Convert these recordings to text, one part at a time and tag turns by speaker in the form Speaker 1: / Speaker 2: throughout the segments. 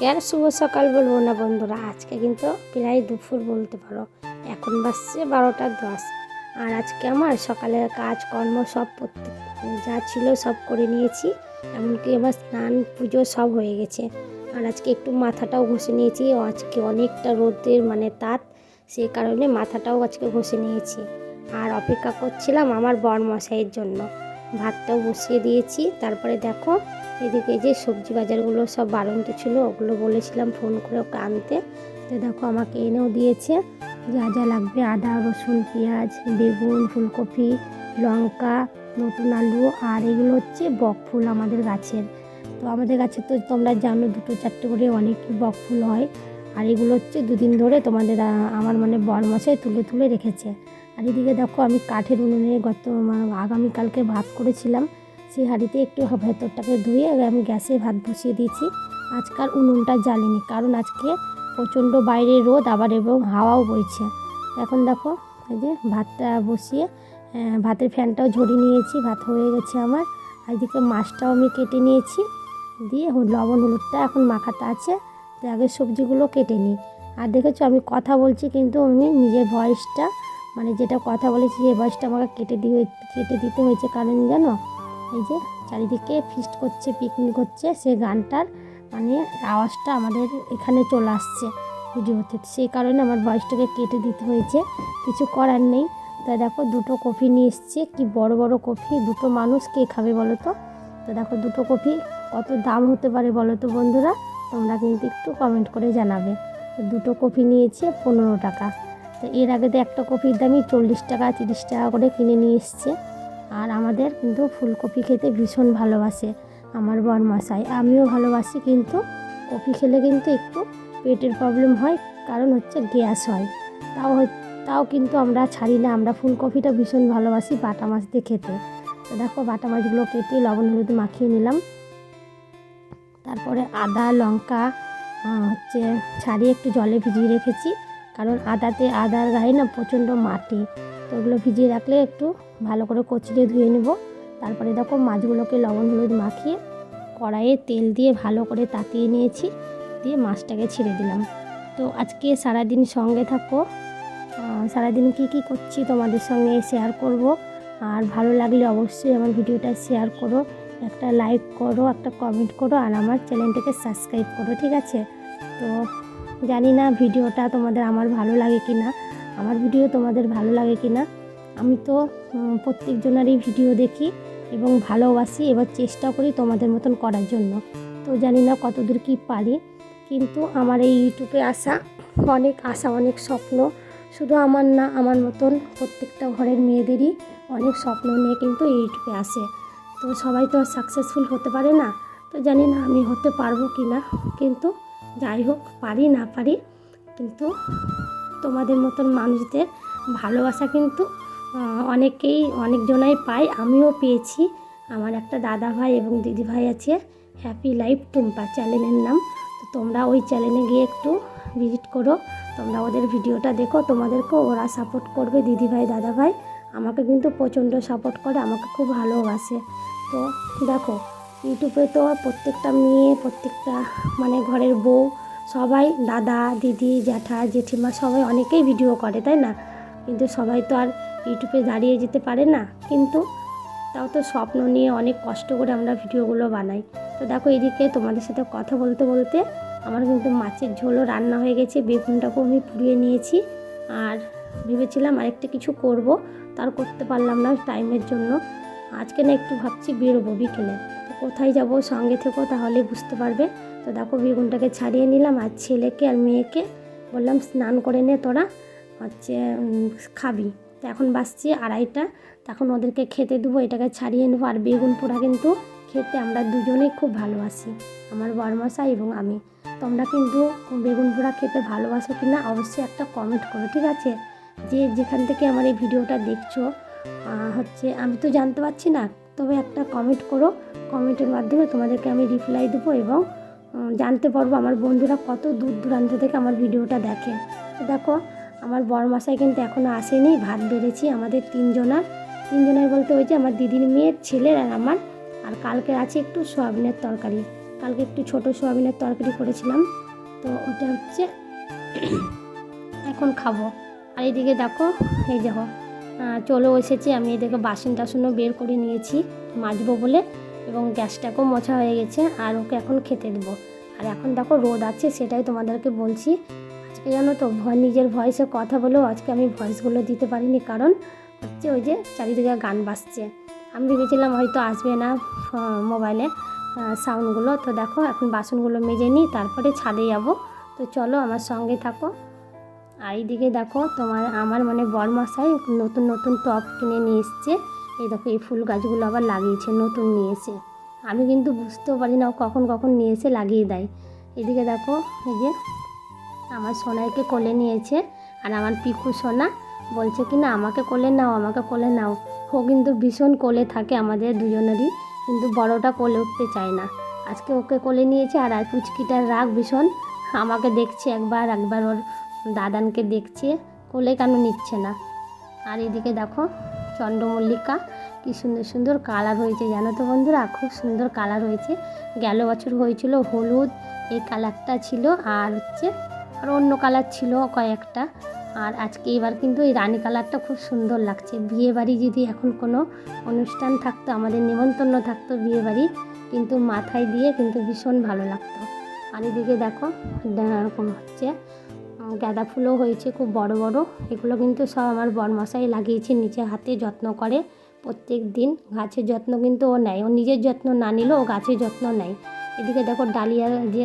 Speaker 1: আজকে আর শুভ সকাল বলব না বন্ধুরা। আজকে কিন্তু প্রায় দুপুর বলতে পারো। এখন বাজছে বারোটা দশ। আর আজকে আমার সকালের কাজকর্ম সব যা ছিল সব করে নিয়েছি। এমনকি আমার স্নান পুজো সব হয়ে গেছে। আর আজকে একটু মাথাটাও ঘষে নিয়েছি। আজকে অনেকটা রোদের মানে তাত সেই কারণে মাথাটাও আজকে ঘষে নিয়েছি। আর অপেক্ষা করছিলাম আমার বর মশাইয়ের জন্য। ভাতটাও বসিয়ে দিয়েছি। তারপরে দেখো, এদিকে যে সবজি বাজারগুলো সব বারন্ত ছিল, ওগুলো বলেছিলাম ফোন করে ওকে আনতে। তো দেখো, আমাকে এনেও দিয়েছে। যা যা লাগবে, আদা, রসুন, পেঁয়াজ, বেগুন, ফুলকপি, লঙ্কা, নতুন আলু, আর এগুলো হচ্ছে বক ফুল আমাদের গাছের। তো আমাদের গাছে তো তোমরা জানো, দুটো চারটে করে অনেক বক ফুল হয়। আর এগুলো হচ্ছে দুদিন ধরে তোমাদের আমার মানে বরমাসে তুলে তুলে রেখেছে। আর এদিকে দেখো আমি কাঠের উনুনে গত আগামীকালকে ভাত করেছিলাম। সেই হাঁড়িতে একটু ভেতরটাকে ধুয়ে আমি গ্যাসে ভাত বসিয়ে দিয়েছি। আজকাল উনুনটা জ্বালিনি, কারণ আজকে প্রচণ্ড বাইরে রোদ, আবার এবং হাওয়াও বইছে। এখন দেখো এই যে ভাতটা বসিয়ে ভাতের ফ্যানটাও ঝরিয়ে নিয়েছি, ভাত হয়ে গেছে আমার। আর এদিকে মাছটাও আমি কেটে নিয়েছি। দিয়ে লবণ, হলুদটা এখন মাখাটা আছে। তো আগে সবজিগুলো কেটে নিই। আর দেখেছ আমি কথা বলছি, কিন্তু আমি নিজের ভয়েসটা মানে যেটা কথা বলেছি সেই ভয়েসটা আমাকে কেটে দিয়ে কেটে দিতে হয়েছে। কারণ জানো, এই যে চারিদিকে ফিস্ট করছে পিকনিক হচ্ছে, সেই গানটার মানে আওয়াজটা আমাদের এখানে চলে আসছে ভিডিওতে সেই কারণে আমার ভয়েসটাকে কেটে দিতে হয়েছে। কিছু করার নেই। তা দেখো, দুটো কফি নিয়ে এসছে। কি বড় বড় কফি, দুটো মানুষ কে খাবে বলো তো? তো দেখো, দুটো কফি কত দাম হতে পারে বলো তো বন্ধুরা? তোমরা কিন্তু একটু কমেন্ট করে জানাবে। দুটো কফি নিয়েছে, পনেরো টাকা। তো এর আগে তো একটা কপির দামই চল্লিশ টাকা, তিরিশ টাকা করে কিনে নিয়ে এসছে। আর আমাদের কিন্তু ফুলকপি খেতে ভীষণ ভালোবাসে আমার বরমাসাই আমিও ভালোবাসি কিন্তু কপি খেলে কিন্তু একটু পেটের প্রবলেম হয়, কারণ হচ্ছে গ্যাস হয়। তাও তাও কিন্তু আমরা ছাড়ি না, আমরা ফুলকপিটা ভীষণ ভালোবাসি বাটা মাছ দিয়ে খেতে। তো দেখো বাটা মাছগুলো কেটে লবণ হলুদ মাখিয়ে নিলাম। তারপরে আদা, লঙ্কা হচ্ছে ছাড়িয়ে একটু জলে ভিজিয়ে রেখেছি। কারণ আদাতে আদার গায়ে না প্রচণ্ড মাটি। তো ওগুলো ভিজিয়ে রাখলে একটু ভালো করে কচলে ধুয়ে নেব। তারপরে দেখো মাছগুলোকে লবণ হলুদ মাখিয়ে কড়াইয়ে তেল দিয়ে ভালো করে তাতিয়ে নিয়েছি, দিয়ে মাছটাকে ছেড়ে দিলাম। তো আজকে সারাদিন সঙ্গে থাকো। সারাদিন কি কি করছি তোমাদের সঙ্গে শেয়ার করব। আর ভালো লাগলে অবশ্যই আমার ভিডিওটা শেয়ার করো। একটা লাইক করো, একটা কমেন্ট করো, আর আমার চ্যানেলটাকে সাবস্ক্রাইব করো, ঠিক আছে? তো জানি না ভিডিওটা তোমাদের আমার ভালো লাগে কি না আমার ভিডিও তোমাদের ভালো লাগে কি না আমি তো প্রত্যেকজনারই ভিডিও দেখি এবং ভালোবাসি, এবার চেষ্টা করি তোমাদের মতন করার জন্য। তো জানি না কতদূর কি পারি, কিন্তু আমার এই ইউটিউবে আসা অনেক আশা, অনেক স্বপ্ন। শুধু আমার না, আমার মতন প্রত্যেকটা ঘরের মেয়েদেরই অনেক স্বপ্ন নিয়ে কিন্তু এই ইউটিউবে আসে। তো সবাই তো সাকসেসফুল হতে পারে না, তো জানি না আমি হতে পারব কি না কিন্তু যাই হোক, পারি না পারি, কিন্তু তোমাদের মতন মানুষদের ভালোবাসা কিন্তু অনেকেই, অনেকজনাই পাই আমিও পেয়েছি। আমার একটা দাদা ভাই এবং দিদি ভাই আছে হ্যাপি লাইফ টুম্পা চ্যানেলের নাম। তো তোমরা ওই চ্যানেলে গিয়ে একটু ভিজিট করো। তোমরা ওদের ভিডিওটা দেখো। তোমাদেরকেও ওরা সাপোর্ট করবে দিদি ভাই দাদা ভাই আমাকে কিন্তু প্রচণ্ড সাপোর্ট করে, আমাকে খুব ভালোবাসে। তো দেখো ইউটিউবে তো প্রত্যেকটা মেয়ে, প্রত্যেকটা মানে ঘরের বউ, সবাই দাদা, দিদি, জ্যাঠা, জেঠিমা সবাই অনেকেই ভিডিও করে, তাই না? কিন্তু সবাই তো আর ইউটিউবে দাঁড়িয়ে যেতে পারে না। কিন্তু তাও তো স্বপ্ন নিয়ে অনেক কষ্ট করে আমরা ভিডিওগুলো বানাই। তো দেখো এদিকে তোমাদের সাথে কথা বলতে বলতে আমার কিন্তু মাছের ঝোলও রান্না হয়ে গেছে, বেগুনটাকেও আমি পুড়িয়ে নিয়েছি। আর ভেবেছিলাম আরেকটা কিছু করব, তার করতে পারলাম না টাইমের জন্য। আজকে না একটু ভাবছি বেরোবো বিকেলে। কোথায় যাব সঙ্গে থেকো তাহলে বুঝতে পারবে। তো দেখো বেগুনটাকে ছাড়িয়ে নিলাম আর ছেলেকে আর মেয়েকে বললাম, স্নান করে নে তোরা, হচ্ছে খাবি। তো এখন বাসছি আড়াইটা তখন ওদেরকে খেতে দেবো, এটাকে ছাড়িয়ে নেব। আর বেগুন পোড়া কিন্তু খেতে আমরা দুজনেই খুব ভালোবাসি, আমার বরমশা এবং আমি। তোমরা কিন্তু বেগুন পোড়া খেতে ভালোবাসো কি না অবশ্যই একটা কমেন্ট করো, ঠিক আছে? যে যেখান থেকে আমার এই ভিডিওটা দেখছ হচ্ছে, আমি তো জানতে পারছি না, তবে একটা কমেন্ট করো। কমেন্টের মাধ্যমে তোমাদেরকে আমি রিপ্লাই দেবো এবং জানতে পারব আমার বন্ধুরা কত দূর দূরান্ত থেকে আমার ভিডিওটা দেখে। দেখো, আমার বরমাসাই কিন্তু এখনও আসেনি, ভাত বেড়েছি আমাদের তিনজনার। তিনজনের বলতে ওই যে আমার দিদির মেয়ের ছেলের আর আমার। আর কালকে আছে একটু সোয়াবিনের তরকারি। কালকে একটু ছোটো সোয়াবিনের তরকারি করেছিলাম। তো ওটা হচ্ছে এখন খাব। আর এইদিকে দেখো, এই দেখো চলেও এসেছি। আমি এদিকে বাসন টাসনও বের করে নিয়েছি, মাজবো বলে। এবং গ্যাসটাকেও মোছা হয়ে গেছে আর ওকে এখন খেতে দেবো। আর এখন দেখো রোদ আছে, সেটাই তোমাদেরকে বলছি। আজকে জানো তো, ভয়, নিজের ভয়েসে কথা বলেও আজকে আমি ভয়েসগুলো দিতে পারিনি, কারণ হচ্ছে ওই যে চারিদিকে গান বাজছে। আমি ভেবেছিলাম হয়তো আসবে না মোবাইলে সাউন্ডগুলো তো দেখো, এখন বাসনগুলো মেজে নিই, তারপরে ছাদে যাব। তো চলো আমার সঙ্গে থাকো। আর এইদিকে দেখো, তোমার, আমার মানে বরমশাই নতুন নতুন টপ কিনে নিয়ে এসছে। এই দেখো, এই ফুল গাছগুলো আবার লাগিয়েছে, নতুন নিয়ে এসে। আমি কিন্তু বুঝতেও পারি না কখন কখন নিয়ে এসে লাগিয়ে দেয়। এদিকে দেখো, এই যে আমার সোনাইকে কোলে নিয়েছে, আর আমার পিকু সোনা বলছে কি, না, আমাকে কোলে নাও, আমাকে কোলে নাও। ও কিন্তু ভীষণ কোলে থাকে আমাদের দুজনেরই, কিন্তু বড়টা কোলে উঠতে চায় না। আজকে ওকে কোলে নিয়েছে, আর আর পুচকিটার রাগ ভীষণ। আমাকে দেখছে একবার একবার ওর দাদানকে দেখছে, কোলে কেন নিচ্ছে না? আর এদিকে দেখো চন্দ্রমল্লিকা। কি সুন্দর সুন্দর কালার হয়েছে, জানো তো বন্ধুরা? খুব সুন্দর কালার হয়েছে। গেল বছর হয়েছিল হলুদ, এই কালারটা ছিল। আর হচ্ছে আর অন্য কালার ছিল কয়েকটা। আর আজকে এবার কিন্তু এই রানী কালারটা খুব সুন্দর লাগছে। বিয়ে বাড়ি যদি এখন কোনো অনুষ্ঠান থাকতো, আমাদের নিমন্ত্রণ থাকতো বিয়ে বাড়ি কিন্তু মাথায় দিয়ে কিন্তু ভীষণ ভালো লাগতো। আর এদিকে দেখো হচ্ছে। গাঁদা ফুলও হয়েছে, খুব বড় বড়। এগুলো কিন্তু সব আমার বরমশাই লাগিয়েছে নিচে হাতে যত্ন করে। প্রত্যেক দিন গাছের যত্ন কিন্তু ও নেয়। ও নিজের যত্ন না নিলেও ও গাছের যত্ন নেয়। এদিকে দেখো ডালিয়া যে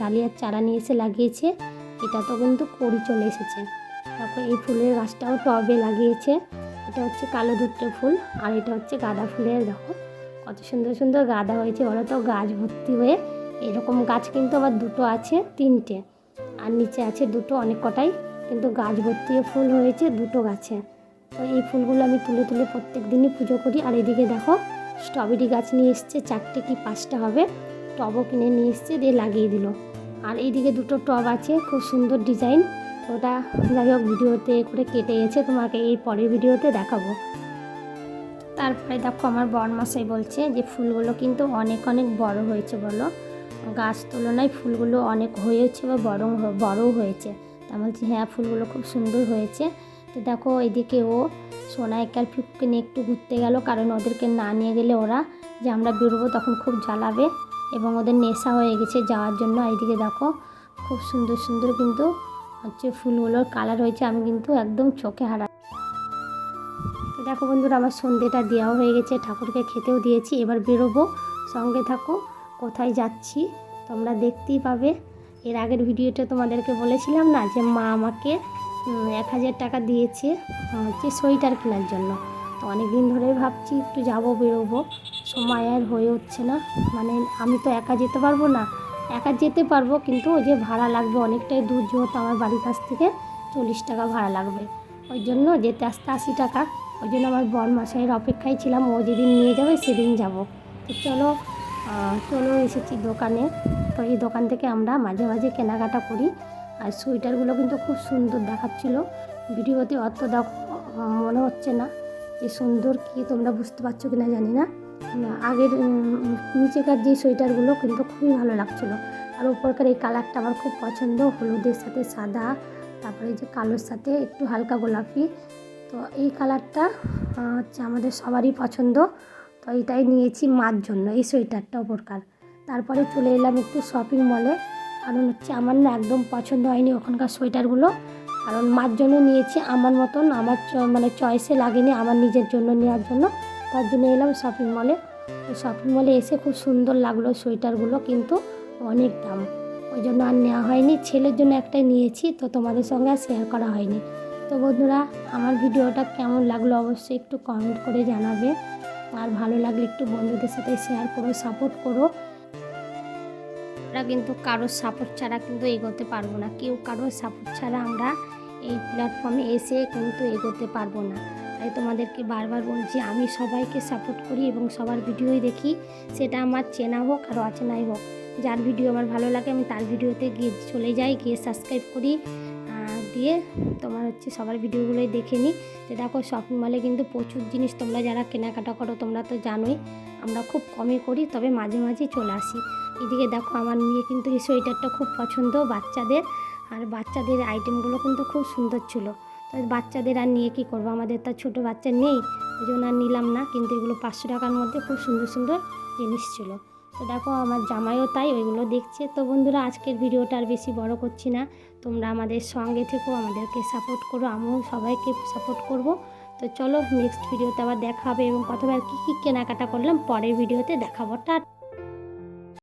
Speaker 1: ডালিয়ার চারা নিয়ে এসে লাগিয়েছে, এটা তো কিন্তু কড়ি চলে এসেছে। তারপর এই ফুলের গাছটাও টবে লাগিয়েছে। এটা হচ্ছে কালো ধুত্রে ফুল আর এটা হচ্ছে গাঁদা ফুলের, দেখো কত সুন্দর সুন্দর গাঁদা হয়েছে। ওরা তো গাছ ভর্তি হয়ে এরকম গাছ কিন্তু আবার দুটো আছে, তিনটে। আর নিচে আছে দুটো, অনেক কটাই। কিন্তু গাছ ভর্তি ফুল হয়েছে দুটো গাছে। তো এই ফুলগুলো আমি তুলে তুলে প্রত্যেক দিনই পুজো করি। আর এদিকে দেখো, স্ট্রবেরি গাছ নিয়ে এসছে, চারটে কি পাঁচটা হবে। টবও কিনে নিয়ে এসছে, দিয়ে লাগিয়ে দিল। আর এইদিকে দুটো টব আছে, খুব সুন্দর ডিজাইন। ওটা যাই হোক ভিডিওতে করে কেটে গেছে, তোমাকে এই পরের ভিডিওতে দেখাবো। তারপরে দেখো আমার বরমাসাই বলছে যে ফুলগুলো কিন্তু অনেক অনেক বড় হয়েছে বলো। গাছ তুলনায় ফুলগুলো অনেক হয়েছে বা বড় বড়ও হয়েছে। তা বলছি হ্যাঁ ফুলগুলো খুব সুন্দর হয়েছে। তো দেখো, এদিকে ও সোনা একাল ফিপকে নিয়ে একটু ঘুরতে গেল, কারণ ওদেরকে না নিয়ে গেলে ওরা যে আমরা বেরোবো তখন খুব জ্বালাবে এবং ওদের নেশা হয়ে গেছে যাওয়ার জন্য। এইদিকে দেখো, খুব সুন্দর সুন্দর কিন্তু হচ্ছে ফুলগুলোর কালার হয়েছে। আমি কিন্তু একদম চোখে হারা তো দেখো বন্ধুরা, আমার সন্ধেটা দেওয়াও হয়ে গেছে, ঠাকুরকে খেতেও দিয়েছি। এবার বেরোবো, সঙ্গে থাকো। কোথায় যাচ্ছি, তোমরা দেখতেই পাবে। এর আগের ভিডিওতে তোমাদেরকে বলেছিলাম না যে মা আমাকে এক হাজার টাকা দিয়েছে হচ্ছে সোয়েটার কেনার জন্য। তো অনেক দিন ধরেই ভাবছি একটু যাব, বেরোবো। সময় আর হয়ে উঠছে না। মানে আমি তো একা যেতে পারব না। একা যেতে পারব, কিন্তু ওই যে ভাড়া লাগবে অনেকটাই দূর, যেহেতু আমার বাড়ির কাছ থেকে চল্লিশ টাকা ভাড়া লাগবে। ওই জন্য যেতে আসতে আশি টাকা। ওই জন্য আমার বর মাসাইয়ের অপেক্ষায় ছিলাম, ও যেদিন নিয়ে যাবে সেদিন যাব। তো চলো আহ, চলো এসেছি দোকানে। তো এই দোকান থেকে আমরা মাঝে মাঝে কেনাকাটা করি। আর সোয়েটারগুলো কিন্তু খুব সুন্দর দেখাচ্ছিলো। ভিডিওতে অত দেখো মনে হচ্ছে না যে সুন্দর কি তোমরা বুঝতে পারছ কিনা জানি না। আগের নিচেকার যে সোয়েটারগুলো কিন্তু খুবই ভালো লাগছিল। আর উপরকার এই কালারটা আমার খুব পছন্দ। হলুদের সাথে সাদা তারপরে যে কালোর সাথে একটু হালকা গোলাপি। তো এই কালারটা হচ্ছে আমাদের সবারই পছন্দ। তো এইটাই নিয়েছি মার জন্য, এই সোয়েটারটা ওপরকার। তারপরে চলে এলাম একটু শপিং মলে কারণ হচ্ছে আমার না একদম পছন্দ হয়নি ওখানকার সোয়েটারগুলো। কারণ মার জন্য নিয়েছি, আমার মতন আমার মানে চয়েসে লাগেনি আমার নিজের জন্য নেওয়ার জন্য। তার জন্য এলাম শপিং মলে শপিং মলে এসে খুব সুন্দর লাগল সোয়েটারগুলো, কিন্তু অনেক দাম। ওই জন্য আর নেওয়া হয়নি। ছেলের জন্য একটাই নিয়েছি, তো তোমাদের সঙ্গে আর শেয়ার করা হয়নি। তো বন্ধুরা, আমার ভিডিওটা কেমন লাগল অবশ্যই একটু কমেন্ট করে জানাবে। আর ভালো লাগলে একটু বন্ধুদের সাথে শেয়ার করো সাপোর্ট করো। আমরা কিন্তু কারোর সাপোর্ট ছাড়া কিন্তু এগোতে পারব না। কেউ কারোর সাপোর্ট ছাড়া আমরা এই প্ল্যাটফর্মে এসে কিন্তু এগোতে পারব না। তাই তোমাদেরকে বারবার বলছি, আমি সবাইকে সাপোর্ট করি এবং সবার ভিডিওই দেখি। সেটা আমার চেনা হোক আর অচেনাই হোক। যার ভিডিও আমার ভালো লাগে, আমি তার ভিডিওতে গিয়ে চলে যাই, গিয়ে সাবস্ক্রাইব করি। দিয়ে তোমার হচ্ছে সবার ভিডিওগুলোই দেখে নিই। যে দেখো শপিং মলে কিন্তু প্রচুর জিনিস তোমরা যারা কেনাকাটা করো, তোমরা তো জানোই আমরা খুব কমই করি, তবে মাঝে মাঝে চলে আসি। এদিকে দেখো আমার মেয়ে কিন্তু এই সোয়েটারটা খুব পছন্দ বাচ্চাদের, আর বাচ্চাদের আইটেমগুলো কিন্তু খুব সুন্দর ছিল। তো বাচ্চাদের আর নিয়ে কী করব? আমাদের তো ছোটো বাচ্চা নেই, ওই জন্য আর নিলাম না, কিন্তু এগুলো পাঁচশো টাকার মধ্যে খুব সুন্দর সুন্দর জিনিস ছিল। তো দেখো, আমার জামাইও তাই, ওইগুলো দেখছে। তো বন্ধুরা, আজকের ভিডিওটা আর বেশি বড় করছি না। তোমরা আমাদের সঙ্গে থেকো, আমাদেরকে সাপোর্ট করো। আমিও সবাইকে সাপোর্ট করব। তো চলো নেক্সট ভিডিওতে আবার দেখা হবে এবং আর কী কী কেনাকাটা করলাম, পরের ভিডিওতে দেখাবো। টা